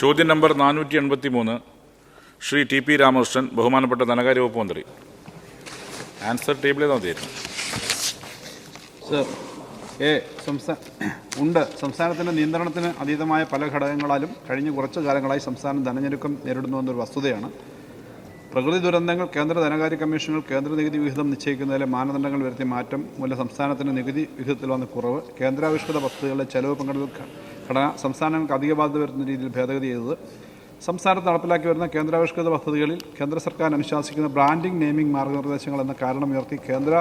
ചോദ്യം നമ്പർ നാനൂറ്റി എൺപത്തി മൂന്ന് ശ്രീ ടി പി രാമകൃഷ്ണൻ ബഹുമാനപ്പെട്ട ധനകാര്യ വകുപ്പ് മന്ത്രി. ആൻസർ ടേബിളിൽ മതിയായിരുന്നു സർ എ സംസ്ഥാന ഉണ്ട്. സംസ്ഥാനത്തിന്റെ നിയന്ത്രണത്തിന് അതീതമായ പല ഘടകങ്ങളാലും കഴിഞ്ഞ കുറച്ച് കാലങ്ങളായി സംസ്ഥാനം ധനഞ്ഞെരുക്കം നേരിടുന്നുവെന്നൊരു വസ്തുതയാണ്. പ്രകൃതി ദുരന്തങ്ങൾ കേന്ദ്ര ധനകാര്യ കമ്മീഷനുകൾ കേന്ദ്ര നികുതി വിഹിതം നിശ്ചയിക്കുന്നതിലെ മാനദണ്ഡങ്ങൾ വരുത്തിയ മാറ്റം മൂലം സംസ്ഥാനത്തിന് നികുതി വിഹിതത്തിൽ വന്ന കുറവ് കേന്ദ്രാവിഷ്കൃത വസ്തുക്കളുടെ ചെലവ് പങ്കെടുക്കൽ ഘടന സംസ്ഥാനങ്ങൾക്ക് അധിക ബാധ്യത വരുന്ന രീതിയിൽ ഭേദഗതി ചെയ്തത്. സംസ്ഥാനത്ത് നടപ്പിലാക്കി വരുന്ന കേന്ദ്രാവിഷ്കൃത പദ്ധതികളിൽ കേന്ദ്ര സർക്കാർ അനുശാസിക്കുന്ന ബ്രാൻഡിംഗ് നെയിമിംഗ് മാർഗനിർദ്ദേശങ്ങൾ എന്ന കാരണം ഉയർത്തി കേന്ദ്ര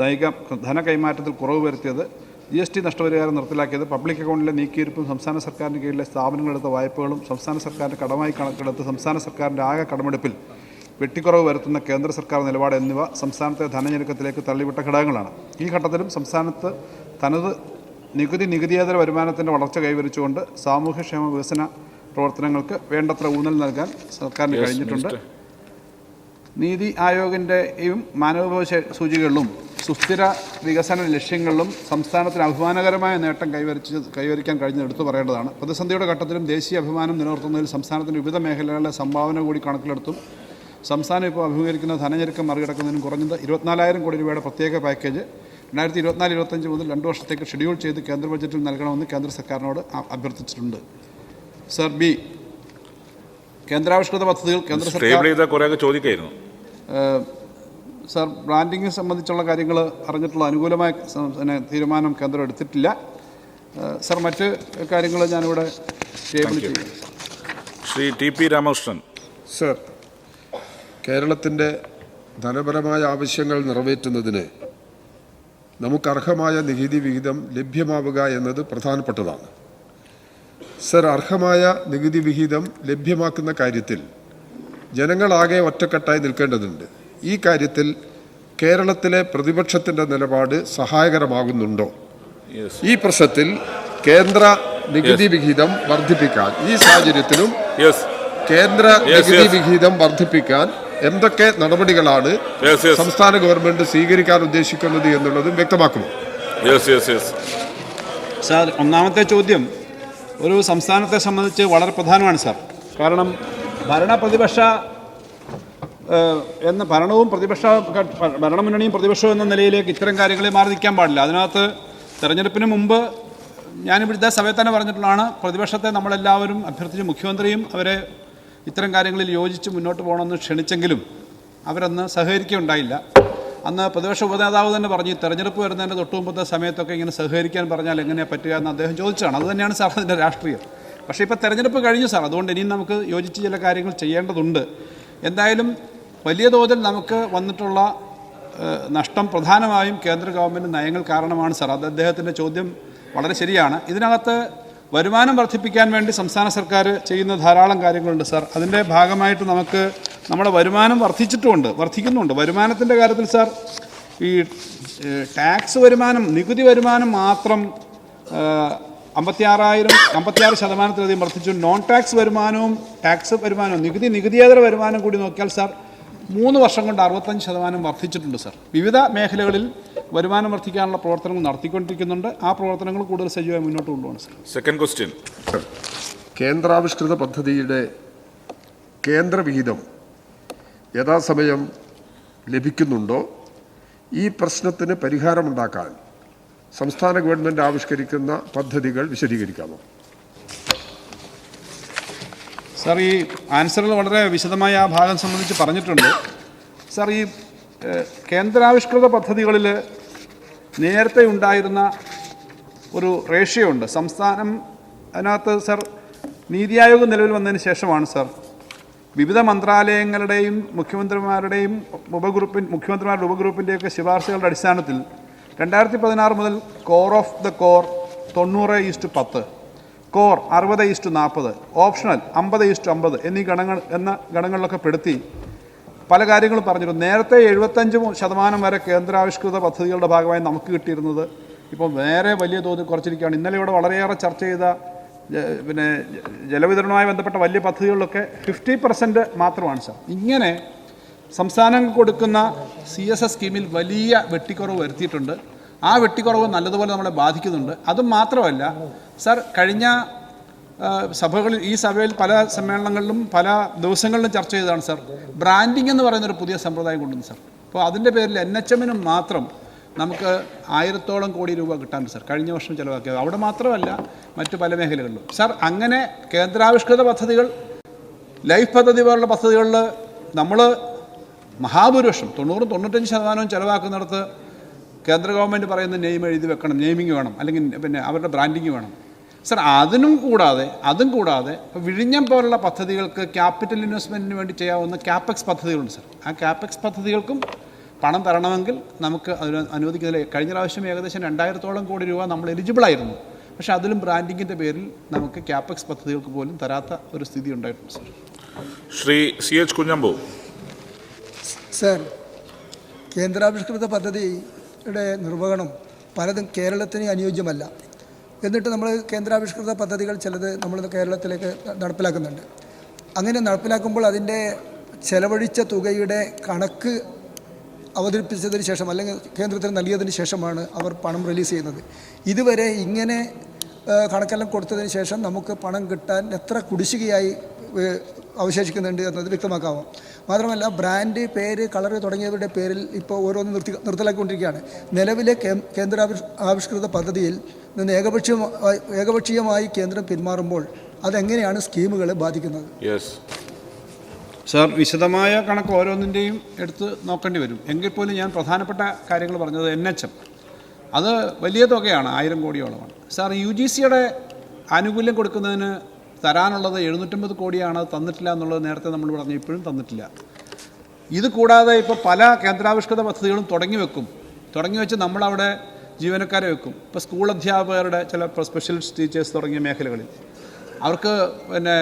ദൈക ധന കൈമാറ്റത്തിൽ കുറവ് വരുത്തിയത്. ജി എസ് ടി നഷ്ടപരിഹാരം നിർത്തലാക്കിയത്. പബ്ലിക് അക്കൗണ്ടിലെ നീക്കിയിരിപ്പും സംസ്ഥാന സർക്കാരിന് കീഴിലെ സ്ഥാപനങ്ങളെടുത്ത വായ്പകളും സംസ്ഥാന സർക്കാരിന്റെ കടമായി കണക്കെടുത്ത് സംസ്ഥാന സർക്കാരിന്റെ ആകെ കടമെടുപ്പിൽ വെട്ടിക്കുറവ് വരുത്തുന്ന കേന്ദ്ര സർക്കാർ നിലപാട് എന്നിവ സംസ്ഥാനത്തെ ധനഞ്ഞെരുക്കത്തിലേക്ക് തള്ളിവിട്ട ഘടകങ്ങളാണ്. ഈ ഘട്ടത്തിലും സംസ്ഥാനത്ത് തനത് നികുതി നികുതിയേതര വരുമാനത്തിന്റെ വളർച്ച കൈവരിച്ചുകൊണ്ട് സാമൂഹ്യക്ഷേമ വികസന പ്രവർത്തനങ്ങൾക്ക് വേണ്ടത്ര ഊന്നൽ നൽകാൻ സർക്കാരിന് കഴിഞ്ഞിട്ടുണ്ട്. നീതി ആയോഗിന്റെയും മാനവവിഭവ സൂചികളിലും സുസ്ഥിര വികസന ലക്ഷ്യങ്ങളിലും സംസ്ഥാനത്തിന് അഭിമാനകരമായ നേട്ടം കൈവരിച്ച് കൈവരിക്കാൻ കഴിഞ്ഞത് എടുത്തു പറയേണ്ടതാണ്. പ്രതിസന്ധിയുടെ ഘട്ടത്തിലും ദേശീയ അഭിമാനം നിലനിർത്തുന്നതിൽ സംസ്ഥാനത്തിന് വിവിധ മേഖലകളിലെ സംഭാവന കൂടി കണക്കിലെടുത്തും സംസ്ഥാനം ഇപ്പോൾ അഭിമുഖീകരിക്കുന്ന ധനഞ്ഞെരുക്കം മറികടക്കുന്നതിനും കുറഞ്ഞത് ഇരുപത്തിനാലായിരം കോടി രൂപയുടെ പ്രത്യേക പാക്കേജ് രണ്ടായിരത്തി ഇരുപത്തിനാല് ഇരുപത്തഞ്ച് മുതൽ രണ്ട് വർഷത്തേക്ക് ഷെഡ്യൂൾ ചെയ്ത് കേന്ദ്ര ബജറ്റിൽ നൽകണമെന്ന് കേന്ദ്ര സർക്കാരിനോട് അഭ്യർത്ഥിച്ചിട്ടുണ്ട്. സർ ബി കേന്ദ്രാവിഷ്കൃത പദ്ധതികൾ കേന്ദ്ര സർക്കാർ ചോദിക്കായിരുന്നു. സർ സാർ സംബന്ധിച്ചുള്ള കാര്യങ്ങൾ അറിഞ്ഞിട്ടുള്ള അനുകൂലമായ തീരുമാനം കേന്ദ്രം എടുത്തിട്ടില്ല. സർ മറ്റ് കാര്യങ്ങൾ ഞാനിവിടെ Shri T P Ramakrishnan. Sir കേരളത്തിന്റെ ധനപരമായ ആവശ്യങ്ങൾ നിറവേറ്റുന്നതിന് നമുക്കർഹമായ നികുതി വിഹിതം ലഭ്യമാവുക എന്നത് പ്രധാനപ്പെട്ടതാണ്. സർ അർഹമായ നികുതി വിഹിതം ലഭ്യമാക്കുന്ന കാര്യത്തിൽ ജനങ്ങളാകെ ഒറ്റക്കെട്ടായി നിൽക്കേണ്ടതുണ്ട്. ഈ കാര്യത്തിൽ കേരളത്തിലെ പ്രതിപക്ഷത്തിന്റെ നിലപാട് സഹായകരമാകുന്നുണ്ടോ? ഈ പ്രശ്നത്തിൽ കേന്ദ്ര നികുതി വിഹിതം വർദ്ധിപ്പിക്കാൻ ഈ സാഹചര്യത്തിലും കേന്ദ്ര നികുതി വിഹിതം വർദ്ധിപ്പിക്കാൻ എന്തൊക്കെ നടപടികളാണ് സംസ്ഥാന ഗവൺമെന്റ് സ്വീകരിക്കാൻ ഉദ്ദേശിക്കുന്നത് എന്നുള്ളതും വ്യക്തമാക്കുമോ? യെസ് യെസ് യെസ് സാർ ഒന്നാമത്തെ ചോദ്യം ഒരു സംസ്ഥാനത്തെ സംബന്ധിച്ച് വളരെ പ്രധാനമാണ് സാർ. കാരണം ഭരണ പ്രതിപക്ഷ എന്ന ഭരണവും പ്രതിപക്ഷ ഭരണമുന്നണിയും പ്രതിപക്ഷവും എന്ന നിലയിലേക്ക് ഇത്തരം കാര്യങ്ങളെ മാറി നിൽക്കാൻ പാടില്ല. അതിനകത്ത് തെരഞ്ഞെടുപ്പിന് മുമ്പ് ഞാനിവിടുത്തെ സമയത്ത് തന്നെ പറഞ്ഞിട്ടുള്ളതാണ് പ്രതിപക്ഷത്തെ നമ്മളെല്ലാവരും അഭ്യർത്ഥിച്ച് മുഖ്യമന്ത്രിയും അവരെ ഇത്തരം കാര്യങ്ങളിൽ യോജിച്ച് മുന്നോട്ട് പോകണമെന്ന് ക്ഷണിച്ചെങ്കിലും അവരന്ന് സഹകരിക്കുകയുണ്ടായില്ല. അന്ന് പ്രതിപക്ഷ ഉപനേതാവ് തന്നെ പറഞ്ഞു ഈ തെരഞ്ഞെടുപ്പ് വരുന്നതിന്റെ തൊട്ടുമുമ്പത്തെ സമയത്തൊക്കെ ഇങ്ങനെ സഹകരിക്കാൻ പറഞ്ഞാൽ എങ്ങനെയാണ് പറ്റുക എന്ന് അദ്ദേഹം ചോദിച്ചതാണ്. അത് തന്നെയാണ് സാർ അതിന്റെ രാഷ്ട്രീയം. പക്ഷേ ഇപ്പോൾ തെരഞ്ഞെടുപ്പ് കഴിഞ്ഞു സാർ. അതുകൊണ്ട് ഇനിയും നമുക്ക് യോജിച്ച് ചില കാര്യങ്ങൾ ചെയ്യേണ്ടതുണ്ട്. എന്തായാലും വലിയ തോതിൽ നമുക്ക് വന്നിട്ടുള്ള നഷ്ടം പ്രധാനമായും കേന്ദ്ര ഗവൺമെന്റ് നയങ്ങൾ കാരണമാണ് സാർ. അത് അദ്ദേഹത്തിന്റെ ചോദ്യം വളരെ ശരിയാണ്. ഇതിനകത്ത് വരുമാനം വർദ്ധിപ്പിക്കാൻ വേണ്ടി സംസ്ഥാന സർക്കാർ ചെയ്യുന്ന ധാരാളം കാര്യങ്ങളുണ്ട് സാർ. അതിന്റെ ഭാഗമായിട്ട് നമുക്ക് നമ്മുടെ വരുമാനം വർദ്ധിച്ചിട്ടുമുണ്ട് വർദ്ധിക്കുന്നുണ്ട്. വരുമാനത്തിന്റെ കാര്യത്തിൽ സാർ ഈ ടാക്സ് വരുമാനം നികുതി വരുമാനം മാത്രം അമ്പത്തിയാറായിരം അമ്പത്തിയാറ് ശതമാനത്തിലധികം വർദ്ധിച്ചു. നോൺ ടാക്സ് വരുമാനവും ടാക്സ് വരുമാനവും നികുതി നികുതിയേതര വരുമാനം കൂടി നോക്കിയാൽ സാർ മൂന്ന് വർഷം കൊണ്ട് അറുപത്തഞ്ച് ശതമാനം വർദ്ധിച്ചിട്ടുണ്ട് സാർ. വിവിധ മേഖലകളിൽ വരുമാനം വർദ്ധിക്കാനുള്ള പ്രവർത്തനങ്ങൾ നടത്തിക്കൊണ്ടിരിക്കുന്നുണ്ട്. ആ പ്രവർത്തനങ്ങൾ കൂടുതൽ സജീവമായി മുന്നോട്ട് കൊണ്ടുപോകണം സാർ. സെക്കൻഡ് ക്വസ്റ്റ്യൻ കേന്ദ്രാവിഷ്കൃത പദ്ധതിയുടെ കേന്ദ്രവിഹിതം യഥാസമയം ലഭിക്കുന്നുണ്ടോ? ഈ പ്രശ്നത്തിന് പരിഹാരമുണ്ടാക്കാൻ സംസ്ഥാന ഗവൺമെന്റ് ആവിഷ്കരിക്കുന്ന പദ്ധതികൾ വിശദീകരിക്കാമോ? സാർ ഈ ആൻസറിൽ വളരെ വിശദമായ ആ ഭാഗം സംബന്ധിച്ച് പറഞ്ഞിട്ടുണ്ട്. സാർ ഈ കേന്ദ്രാവിഷ്കൃത പദ്ധതികളിൽ നേരത്തെ ഉണ്ടായിരുന്ന ഒരു റേഷ്യോ ഉണ്ട് സംസ്ഥാനം അതിനകത്ത് സർ നീതി ആയോഗ് നിലവിൽ വന്നതിന് ശേഷമാണ് സർ. വിവിധ മന്ത്രാലയങ്ങളുടെയും മുഖ്യമന്ത്രിമാരുടെയും ഉപഗ്രൂപ്പിൻ മുഖ്യമന്ത്രിമാരുടെ ഉപഗ്രൂപ്പിന്റെയൊക്കെ ശുപാർശകളുടെ അടിസ്ഥാനത്തിൽ രണ്ടായിരത്തി പതിനാറ് മുതൽ കോർ ഓഫ് ദ കോർ തൊണ്ണൂറ് ഈസ്റ്റ് പത്ത് കോർ അറുപത് ഈസ്റ്റ് നാൽപ്പത് ഓപ്ഷണൽ അമ്പത് ഈസ്റ്റ് അമ്പത് എന്നീ ഗണങ്ങൾ എന്ന ഗണങ്ങളിലൊക്കെ പെടുത്തി പല കാര്യങ്ങളും പറഞ്ഞിരുന്നു. നേരത്തെ എഴുപത്തഞ്ച് ശതമാനം വരെ കേന്ദ്രാവിഷ്കൃത പദ്ധതികളുടെ ഭാഗമായി നമുക്ക് കിട്ടിയിരുന്നത് ഇപ്പോൾ വേറെ വലിയ തോതിൽ കുറച്ചിരിക്കുകയാണ്. ഇന്നലെ ഇവിടെ വളരെയേറെ ചർച്ച ചെയ്ത പിന്നെ ജലവിതരണവുമായി ബന്ധപ്പെട്ട വലിയ പദ്ധതികളിലൊക്കെ ഫിഫ്റ്റി പെർസെന്റ് മാത്രമാണ് സാർ. ഇങ്ങനെ സംസ്ഥാനങ്ങൾ കൊടുക്കുന്ന സി എസ് എസ് സ്കീമിൽ വലിയ വെട്ടിക്കുറവ് വരുത്തിയിട്ടുണ്ട്. ആ വെട്ടിക്കുറവ് നല്ലതുപോലെ നമ്മളെ ബാധിക്കുന്നുണ്ട്. അതും മാത്രമല്ല സാർ കഴിഞ്ഞ സഭകളിൽ ഈ സഭയിൽ പല സമ്മേളനങ്ങളിലും പല ദിവസങ്ങളിലും ചർച്ച ചെയ്തതാണ് സർ. ബ്രാൻഡിംഗ് എന്ന് പറയുന്ന ഒരു പുതിയ സമ്പ്രദായം കൊണ്ടുവന്നു സാർ. അപ്പോൾ അതിന്റെ പേരിൽ എൻ എച്ച് എമ്മിനും മാത്രം നമുക്ക് ആയിരത്തോളം കോടി രൂപ കിട്ടാൻ സാർ. കഴിഞ്ഞ വർഷം ചിലവാക്കിയത്. അവിടെ മാത്രമല്ല മറ്റു പല മേഖലകളിലും. സാർ അങ്ങനെ കേന്ദ്രാവിഷ്കൃത പദ്ധതികൾ ലൈഫ് പദ്ധതി പോലുള്ള പദ്ധതികളിൽ നമ്മൾ മഹാഭൂരിപക്ഷം തൊണ്ണൂറും തൊണ്ണൂറ്റഞ്ച് ശതമാനവും ചിലവാക്കുന്നിടത്ത് കേന്ദ്ര ഗവൺമെന്റ് പറയുന്ന നെയിം എഴുതി വെക്കണം നെയിമിങ് വേണം അല്ലെങ്കിൽ പിന്നെ അവരുടെ ബ്രാൻഡിങ് വേണം. സർ അതിനും കൂടാതെ അതും കൂടാതെ ഇപ്പോൾ വിഴിഞ്ഞം പോലുള്ള പദ്ധതികൾക്ക് ക്യാപിറ്റൽ ഇൻവെസ്റ്റ്മെന്റിന് വേണ്ടി ചെയ്യാവുന്ന ക്യാപെക്സ് പദ്ധതികളുണ്ട് സർ. ആ ക്യാപെക്സ് പദ്ധതികൾക്കും പണം തരണമെങ്കിൽ നമുക്ക് അതിന് അനുവദിക്കുന്നില്ല കഴിഞ്ഞ പ്രാവശ്യം ഏകദേശം രണ്ടായിരത്തോളം കോടി രൂപ നമ്മൾ എലിജിബിൾ ആയിരുന്നു. പക്ഷേ അതിലും ബ്രാൻഡിങ്ങിന്റെ പേരിൽ നമുക്ക് ക്യാപെക്സ് പദ്ധതികൾക്ക് പോലും തരാത്ത ഒരു സ്ഥിതി ഉണ്ടായിട്ടുണ്ട് sir. Shri C H Kunhambu. Sir കേന്ദ്രാവിഷ്കൃത പദ്ധതിയുടെ നിർവഹണം പലതും കേരളത്തിന് അനുയോജ്യമല്ല. എന്നിട്ട് നമ്മൾ കേന്ദ്രാവിഷ്കൃത പദ്ധതികൾ ചിലത് നമ്മൾ കേരളത്തിലേക്ക് നടപ്പിലാക്കുന്നുണ്ട്. അങ്ങനെ നടപ്പിലാക്കുമ്പോൾ അതിന്റെ ചെലവഴിച്ച തുകയുടെ കണക്ക് അവതരിപ്പിച്ചതിന് ശേഷം അല്ലെങ്കിൽ കേന്ദ്രത്തിന് നൽകിയതിന് ശേഷമാണ് അവർ പണം റിലീസ് ചെയ്യുന്നത്. ഇതുവരെ ഇങ്ങനെ കണക്കെല്ലാം കൊടുത്തതിന് ശേഷം നമുക്ക് പണം കിട്ടാൻ എത്ര കുടിശ്ശികയായി അവശേഷിക്കുന്നുണ്ട് എന്നത് വ്യക്തമാക്കാമോ മാത്രമല്ല ബ്രാൻഡ് പേര് കളർ തുടങ്ങിയവരുടെ പേരിൽ ഇപ്പോൾ ഓരോന്ന് നിർത്തി നിർത്തലാക്കിക്കൊണ്ടിരിക്കുകയാണ്. നിലവിലെ കേന്ദ്ര ആവിഷ്കൃത പദ്ധതിയിൽ നിന്ന് ഏകപക്ഷീയമായി ഏകപക്ഷീയമായി കേന്ദ്രം പിന്മാറുമ്പോൾ അതെങ്ങനെയാണ് സ്കീമുകളെ ബാധിക്കുന്നത്? യെസ് സാർ വിശദമായ കണക്ക് ഓരോന്നിന്റെയും എടുത്ത് നോക്കേണ്ടി വരും. എങ്കിൽ പോലും ഞാൻ പ്രധാനപ്പെട്ട കാര്യങ്ങൾ പറഞ്ഞത് എൻ എച്ച് എം അത് വലിയ തുകയാണ് ആയിരം കോടിയോളമാണ്. സാർ യു ജി സിയുടെ ആനുകൂല്യം കൊടുക്കുന്നതിന് തരാനുള്ളത് എഴുന്നൂറ്റമ്പത് കോടിയാണ് തന്നിട്ടില്ല എന്നുള്ളത് നേരത്തെ നമ്മൾ പറഞ്ഞു ഇപ്പോഴും തന്നിട്ടില്ല. ഇത് കൂടാതെ ഇപ്പോൾ പല കേന്ദ്രാവിഷ്കൃത പദ്ധതികളും തുടങ്ങി വെക്കും. തുടങ്ങി വെച്ച് നമ്മളവിടെ ജീവനക്കാരെ വെക്കും. ഇപ്പോൾ സ്കൂൾ അധ്യാപകരുടെ ചില സ്പെഷ്യലിസ്റ്റ് ടീച്ചേഴ്സ് തുടങ്ങിയ മേഖലകളിൽ. അവർക്ക് പിന്നെ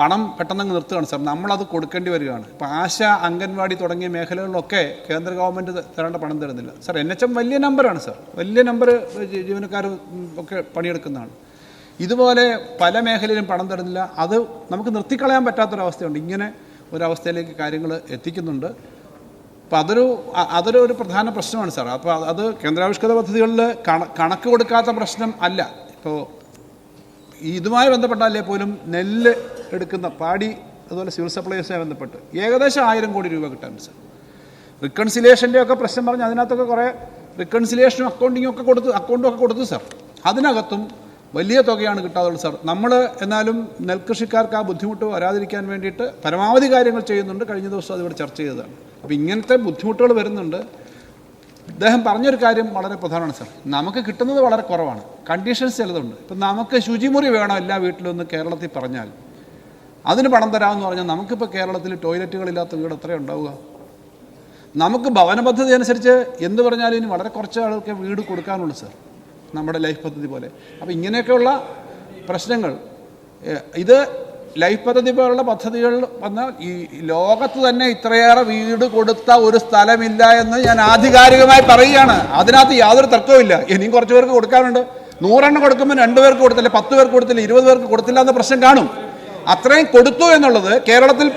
പണം പെട്ടെന്ന് നിർത്തുകയാണ് സാർ. നമ്മളത് കൊടുക്കേണ്ടി വരികയാണ്. ഇപ്പോൾ ആശ അംഗൻവാടി തുടങ്ങിയ മേഖലകളിലൊക്കെ കേന്ദ്ര ഗവൺമെന്റ് തരേണ്ട പണം തരുന്നില്ല. സാർ എൻ എച്ച് എം വലിയ നമ്പറാണ് സാർ. വലിയ നമ്പർ ജീവനക്കാർ ഒക്കെ പണിയെടുക്കുന്നതാണ്. ഇതുപോലെ പല മേഖലയിലും പണം തരുന്നില്ല. അത് നമുക്ക് നിർത്തിക്കളയാൻ പറ്റാത്തൊരവസ്ഥയുണ്ട്. ഇങ്ങനെ ഒരവസ്ഥയിലേക്ക് കാര്യങ്ങൾ എത്തിക്കുന്നുണ്ട്. അപ്പോൾ അതൊരു അതൊരു ഒരു പ്രധാന പ്രശ്നമാണ് സാർ അപ്പോൾ അത് കേന്ദ്രാവിഷ്കൃത പദ്ധതികളിൽ കണക്ക് കൊടുക്കാത്ത പ്രശ്നം അല്ല. ഇപ്പോൾ ഇതുമായി ബന്ധപ്പെട്ടാലേ പോലും നെല്ല് എടുക്കുന്ന പാടി അതുപോലെ സിവിൽ സപ്ലൈസുമായി ബന്ധപ്പെട്ട് ഏകദേശം ആയിരം കോടി രൂപ കിട്ടാനുണ്ട് സാർ. റിക്കൺസിലേഷന്റെ ഒക്കെ പ്രശ്നം പറഞ്ഞ് അതിനകത്തൊക്കെ കുറേ റിക്കൺസിലേഷനും അക്കൗണ്ടിങ്ങും ഒക്കെ കൊടുത്തു അക്കൗണ്ടും ഒക്കെ കൊടുത്തു സാർ. അതിനകത്തും വലിയ തുകയാണ് കിട്ടാതുള്ളത് സാർ. നമ്മൾ എന്നാലും നെൽകൃഷിക്കാർക്ക് ആ ബുദ്ധിമുട്ട് വരാതിരിക്കാൻ വേണ്ടിയിട്ട് പരമാവധി കാര്യങ്ങൾ ചെയ്യുന്നുണ്ട്. കഴിഞ്ഞ ദിവസം അതിവിടെ ചർച്ച ചെയ്തതാണ്. അപ്പോൾ ഇങ്ങനത്തെ ബുദ്ധിമുട്ടുകൾ വരുന്നുണ്ട്. അദ്ദേഹം പറഞ്ഞൊരു കാര്യം വളരെ പ്രധാനമാണ് സാർ. നമുക്ക് കിട്ടുന്നത് വളരെ കുറവാണ്. കണ്ടീഷൻസ് ചിലതുണ്ട്. ഇപ്പം നമുക്ക് ശുചിമുറി വേണം എല്ലാ വീട്ടിലും ഒന്ന് കേരളത്തിൽ പറഞ്ഞാൽ. അതിന് പണം തരാമെന്ന് പറഞ്ഞാൽ നമുക്കിപ്പോൾ കേരളത്തിൽ ടോയ്ലറ്റുകളില്ലാത്ത വീട് എത്ര ഉണ്ടാവുക? നമുക്ക് ഭവന പദ്ധതി അനുസരിച്ച് എന്ന് പറഞ്ഞാലും ഇനി വളരെ കുറച്ച് ആളുകൾക്ക് വീട് കൊടുക്കാനുള്ളൂ സാർ. നമ്മുടെ ലൈഫ് പദ്ധതി പോലെ. അപ്പോൾ ഇങ്ങനെയൊക്കെയുള്ള പ്രശ്നങ്ങൾ ഇത് ലൈഫ് പദ്ധതി പോലുള്ള പദ്ധതികൾ വന്നാൽ ഈ ലോകത്ത് തന്നെ ഇത്രയേറെ വീട് കൊടുത്ത ഒരു സ്ഥലമില്ല എന്ന് ഞാൻ ആധികാരികമായി പറയുകയാണ്. അതിനകത്ത് യാതൊരു തർക്കവുമില്ല ഇനിയും കുറച്ച് പേർക്ക് കൊടുക്കാനുണ്ട്. നൂറെണ്ണം കൊടുക്കുമ്പോൾ രണ്ട് പേർക്ക് കൊടുത്തില്ല പത്ത് പേർക്ക് കൊടുത്തില്ല ഇരുപത് പേർക്ക് കൊടുത്തില്ല എന്ന പ്രശ്നം കാണും. അത്രയും കൊടുത്തു എന്നുള്ളത് കേരളത്തിൽ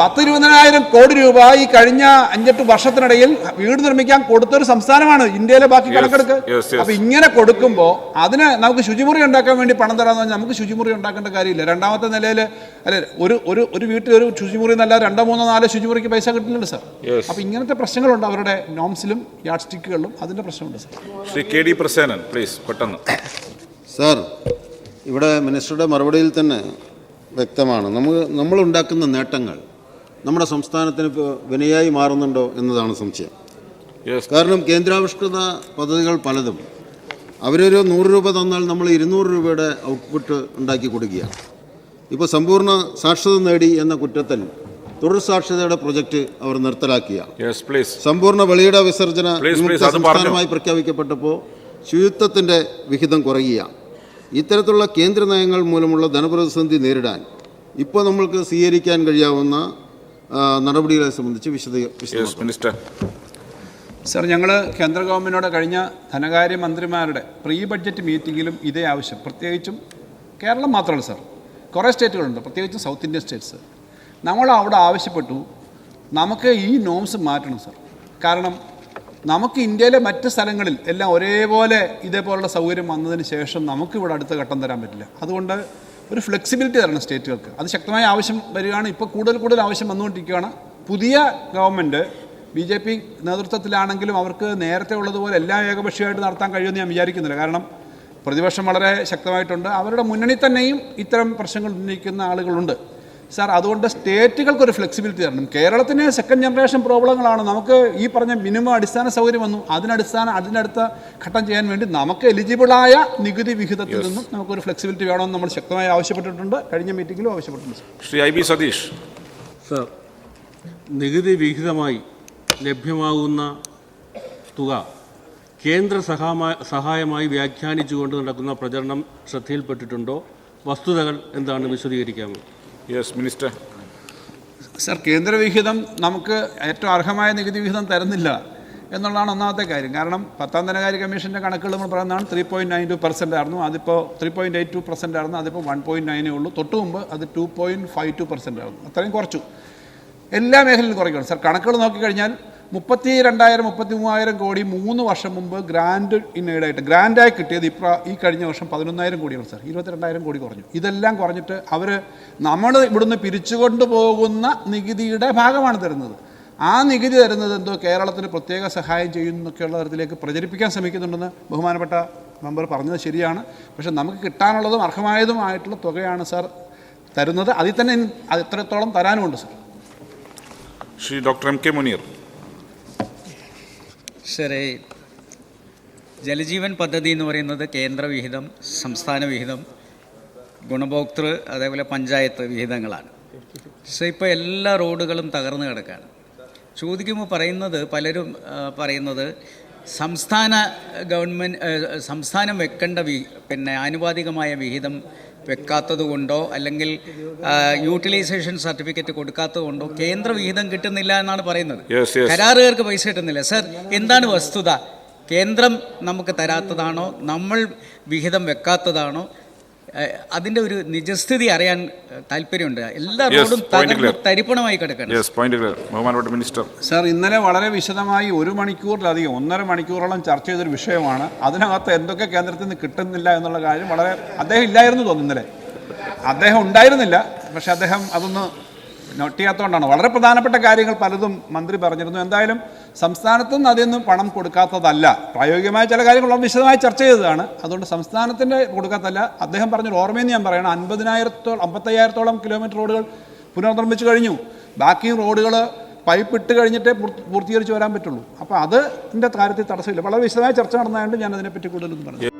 പത്ത് ഇരുപതിനായിരം കോടി രൂപ ഈ കഴിഞ്ഞ അഞ്ചെട്ട് വർഷത്തിനിടയിൽ വീട് നിർമ്മിക്കാൻ കൊടുത്ത ഒരു സംസ്ഥാനമാണ് ഇന്ത്യയിലെ ബാക്കി കണക്കെടുക്ക്. yes, yes. അപ്പൊ ഇങ്ങനെ കൊടുക്കുമ്പോൾ അതിന് നമുക്ക് ശുചിമുറി ഉണ്ടാക്കാൻ വേണ്ടി പണം തരാന്ന് പറഞ്ഞാൽ നമുക്ക് ശുചിമുറി ഉണ്ടാക്കേണ്ട കാര്യമില്ല. രണ്ടാമത്തെ നിലയിൽ അല്ലെ ഒരു ഒരു ഒരു വീട്ടിൽ ഒരു ശുചിമുറി എന്നല്ല രണ്ടോ മൂന്നോ നാലോ ശുചിമുറിക്ക് പൈസ കിട്ടുന്നുണ്ട് സാർ. Yes. അപ്പൊ ഇങ്ങനത്തെ പ്രശ്നങ്ങളുണ്ട് അവരുടെ നോംസിലും യാഡ് സ്റ്റിക്കുകളിലും അതിന്റെ പ്രശ്നമുണ്ട് sir. Shri K D Prasenan please പെട്ടെന്ന്. സാർ ഇവിടെ മിനിസ്റ്ററുടെ മറുപടിയിൽ തന്നെ വ്യക്തമാണ്. നമ്മൾ നമ്മളുണ്ടാക്കുന്ന നേട്ടങ്ങൾ നമ്മുടെ സംസ്ഥാനത്തിന് ഇപ്പോൾ വിനയായി മാറുന്നുണ്ടോ എന്നതാണ് സംശയം. കാരണം കേന്ദ്രാവിഷ്കൃത പദ്ധതികൾ പലതും. അവരൊരു നൂറ് രൂപ തന്നാൽ നമ്മൾ ഇരുന്നൂറ് രൂപയുടെ ഔട്ട്പുട്ട് ഉണ്ടാക്കി കൊടുക്കുകയാണ്. ഇപ്പോൾ സമ്പൂർണ സാക്ഷരത നേടി എന്ന കുറ്റത്തിൽ തുടർ സാക്ഷരതയുടെ പ്രൊജക്റ്റ് അവർ നിർത്തലാക്കിയ സമ്പൂർണ വെളിയിട വിസർജന. സംസ്ഥാനമായി പ്രഖ്യാപിക്കപ്പെട്ടപ്പോൾ ശുചിത്വത്തിന്റെ വിഹിതം കുറയുക ഇത്തരത്തിലുള്ള കേന്ദ്ര നയങ്ങൾ മൂലമുള്ള ധനപ്രതിസന്ധി നേരിടാൻ ഇപ്പോൾ നമ്മൾക്ക് സ്വീകരിക്കാൻ കഴിയാവുന്ന നടപടികളെ സംബന്ധിച്ച് വിശദ മിനിസ്റ്റർ സാർ ഞങ്ങൾ കേന്ദ്ര ഗവൺമെന്റിനോട് കഴിഞ്ഞ ധനകാര്യ മന്ത്രിമാരുടെ പ്രീ ബഡ്ജറ്റ് മീറ്റിങ്ങിലും ഇതേ ആവശ്യം. പ്രത്യേകിച്ചും കേരളം മാത്രമല്ല സാർ കുറേ സ്റ്റേറ്റുകളുണ്ട് പ്രത്യേകിച്ചും സൗത്ത് ഇന്ത്യൻ സ്റ്റേറ്റ്സ്. നമ്മൾ അവിടെ ആവശ്യപ്പെട്ടു നമുക്ക് ഈ നോംസ് മാറ്റണം സാർ കാരണം നമുക്ക് ഇന്ത്യയിലെ മറ്റ് സ്ഥലങ്ങളിൽ എല്ലാം ഒരേപോലെ ഇതേപോലുള്ള സൗകര്യം വന്നതിന് ശേഷം നമുക്ക് ഇവിടെ അടുത്ത ഘട്ടം തരാൻ പറ്റില്ല. അതുകൊണ്ട് ഒരു ഫ്ലെക്സിബിലിറ്റി തരണം സ്റ്റേറ്റുകൾക്ക് അത് ശക്തമായ ആവശ്യം വരികയാണ്. ഇപ്പോൾ കൂടുതൽ കൂടുതൽ ആവശ്യം വന്നുകൊണ്ടിരിക്കുകയാണ്. പുതിയ ഗവൺമെന്റ് ബി ജെ പി നേതൃത്വത്തിലാണെങ്കിലും അവർക്ക് നേരത്തെ ഉള്ളതുപോലെ എല്ലാം ഏകപക്ഷീയമായിട്ട് നടത്താൻ കഴിയുമെന്ന് ഞാൻ വിചാരിക്കുന്നില്ല. കാരണം പ്രതിപക്ഷം വളരെ ശക്തമായിട്ടുണ്ട്. അവരുടെ മുന്നണി തന്നെയും ഇത്തരം പ്രശ്നങ്ങൾ ഉന്നയിക്കുന്ന ആളുകളുണ്ട്. സാർ അതുകൊണ്ട് സ്റ്റേറ്റുകൾക്കൊരു ഫ്ലെക്സിബിലിറ്റി തരണം. കേരളത്തിന് സെക്കൻഡ് ജനറേഷൻ പ്രോബ്ലങ്ങളാണ്. നമുക്ക് ഈ പറഞ്ഞ മിനിമം അടിസ്ഥാന സൗകര്യം വന്നു. അതിനടിസ്ഥാന അതിനടുത്ത ഘട്ടം ചെയ്യാൻ വേണ്ടി നമുക്ക് എലിജിബിളായ നികുതി വിഹിതത്തിൽ നിന്നും നമുക്കൊരു ഫ്ലെക്സിബിലിറ്റി വേണമെന്ന് നമ്മൾ ശക്തമായി ആവശ്യപ്പെട്ടിട്ടുണ്ട്. കഴിഞ്ഞ മീറ്റിംഗിലും ആവശ്യപ്പെട്ടിട്ടുണ്ട് Shri I B Satheesh. Sir നികുതി വിഹിതമായി ലഭ്യമാകുന്ന തുക കേന്ദ്ര സഹായ സഹായമായി വ്യാഖ്യാനിച്ചുകൊണ്ട് നടക്കുന്ന പ്രചരണം ശ്രദ്ധയിൽപ്പെട്ടിട്ടുണ്ടോ? വസ്തുതകൾ എന്താണ് വിശദീകരിക്കാമോ? യെസ് മിനിസ്റ്റർ സർ കേന്ദ്രവിഹിതം നമുക്ക് ഏറ്റവും അർഹമായ നികുതി വിഹിതം തരുന്നില്ല എന്നുള്ളതാണ് ഒന്നാമത്തെ കാര്യം. കാരണം പത്താം ധനകാര്യ കമ്മീഷന്റെ കണക്കുകൾ നമ്മൾ പറയുന്നതാണ് three point nine two percent ആയിരുന്നു. അതിപ്പോൾ three point eight two percent ആയിരുന്നു. അതിപ്പോൾ വൺ പോയിന്റ് നയനേ ഉള്ളൂ. തൊട്ട് മുമ്പ് അത് two point five two percent ആയിരുന്നു. അത്രയും കുറച്ചു. എല്ലാ മേഖലയിലും കുറയ്ക്കണം. സർ കണക്കുകൾ നോക്കിക്കഴിഞ്ഞാൽ മുപ്പത്തി രണ്ടായിരം മുപ്പത്തി മൂവായിരം കോടി മൂന്ന് വർഷം മുമ്പ് ഗ്രാൻഡ് ഇന്നേഡായിട്ട് ഗ്രാൻഡായി കിട്ടിയത് ഇപ്രാ ഈ കഴിഞ്ഞ വർഷം പതിനൊന്നായിരം കോടിയാണ് സാർ. ഇരുപത്തിരണ്ടായിരം കോടി കുറഞ്ഞു. ഇതെല്ലാം കുറഞ്ഞിട്ട് അവർ നമ്മൾ ഇവിടുന്ന് പിരിച്ചുകൊണ്ട് പോകുന്ന നികുതിയുടെ ഭാഗമാണ് തരുന്നത്. ആ നികുതി തരുന്നത് എന്തോ കേരളത്തിന് പ്രത്യേക സഹായം ചെയ്യുന്നു എന്നൊക്കെയുള്ള തരത്തിലേക്ക് പ്രചരിപ്പിക്കാൻ ശ്രമിക്കുന്നുണ്ടെന്ന് ബഹുമാനപ്പെട്ട മെമ്പർ പറഞ്ഞത് ശരിയാണ്. പക്ഷെ നമുക്ക് കിട്ടാനുള്ളതും അർഹമായതുമായിട്ടുള്ള തുകയാണ് സാർ തരുന്നത്. അതിൽ തന്നെ അത് എത്രത്തോളം തരാനുമുണ്ട് sir? Shri doctor M K Muneer. ശരി ജലജീവൻ പദ്ധതി എന്ന് പറയുന്നത് കേന്ദ്ര വിഹിതം സംസ്ഥാന വിഹിതം ഗുണഭോക്തൃ അതേപോലെ പഞ്ചായത്ത് വിഹിതങ്ങളാണ്. പക്ഷേ ഇപ്പോൾ എല്ലാ റോഡുകളും തകർന്നു കിടക്കുകയാണ് ചോദിക്കുമ്പോൾ പറയുന്നത് പലരും പറയുന്നത് സംസ്ഥാന ഗവൺമെന്റ് സംസ്ഥാനം വെക്കേണ്ട വി പിന്നെ ആനുപാതികമായ വിഹിതം വെക്കാത്തത് കൊണ്ടോ അല്ലെങ്കിൽ യൂട്ടിലൈസേഷൻ സർട്ടിഫിക്കറ്റ് കൊടുക്കാത്തത് കൊണ്ടോ കേന്ദ്ര വിഹിതം കിട്ടുന്നില്ല എന്നാണ് പറയുന്നത്. കരാറുകാർക്ക് പൈസ കിട്ടുന്നില്ല. സർ എന്താണ് വസ്തുത? കേന്ദ്രം നമുക്ക് തരാത്തതാണോ? നമ്മൾ വിഹിതം വെക്കാത്തതാണോ? അതിന്റെ ഒരു നിജസ്ഥിതി അറിയാൻ താല്പര്യമുണ്ട്. എല്ലാ റോഡും തകർന്ന് തരിപ്പണമായി കിടക്കണം മിനിസ്റ്റർ. സാർ ഇന്നലെ വളരെ വിശദമായി ഒരു മണിക്കൂറിലധികം ഒന്നര മണിക്കൂറോളം ചർച്ച ചെയ്തൊരു വിഷയമാണ്. അതിനകത്ത് എന്തൊക്കെ കേന്ദ്രത്തിൽ നിന്ന് കിട്ടുന്നില്ല എന്നുള്ള കാര്യം വളരെ അദ്ദേഹം ഇല്ലായിരുന്നു തോന്നുന്നു ഇന്നലെ. അദ്ദേഹം ഉണ്ടായിരുന്നില്ല പക്ഷെ അദ്ദേഹം അതൊന്ന് നോട്ട് ചെയ്യാത്തതുകൊണ്ടാണ് വളരെ പ്രധാനപ്പെട്ട കാര്യങ്ങൾ പലതും മന്ത്രി പറഞ്ഞിരുന്നു. എന്തായാലും സംസ്ഥാനത്തു നിന്ന് പണം കൊടുക്കാത്തതല്ല. പ്രായോഗികമായ ചില കാര്യങ്ങൾ വളരെ വിശദമായി ചർച്ച ചെയ്തതാണ്. അതുകൊണ്ട് സംസ്ഥാനത്തിന്റെ കൊടുക്കാത്തല്ല അദ്ദേഹം പറഞ്ഞൊരു ഓർമ്മയെന്ന് ഞാൻ പറയണം. അൻപതിനായിരത്തോളം അമ്പത്തയ്യായിരത്തോളം കിലോമീറ്റർ റോഡുകൾ പുനർനിർമ്മിച്ചു കഴിഞ്ഞു. ബാക്കി റോഡുകൾ പൈപ്പ് ഇട്ട് കഴിഞ്ഞിട്ടേ പൂർത്തി- പൂർത്തീകരിച്ച് വരാൻ പറ്റുള്ളൂ. അപ്പോൾ അതിന്റെ കാര്യത്തിൽ തടസ്സമില്ല. വളരെ വിശദമായ ചർച്ച നടന്നതുകൊണ്ട് ഞാൻ അതിനെപ്പറ്റി കൂടുതലൊന്നും പറഞ്ഞു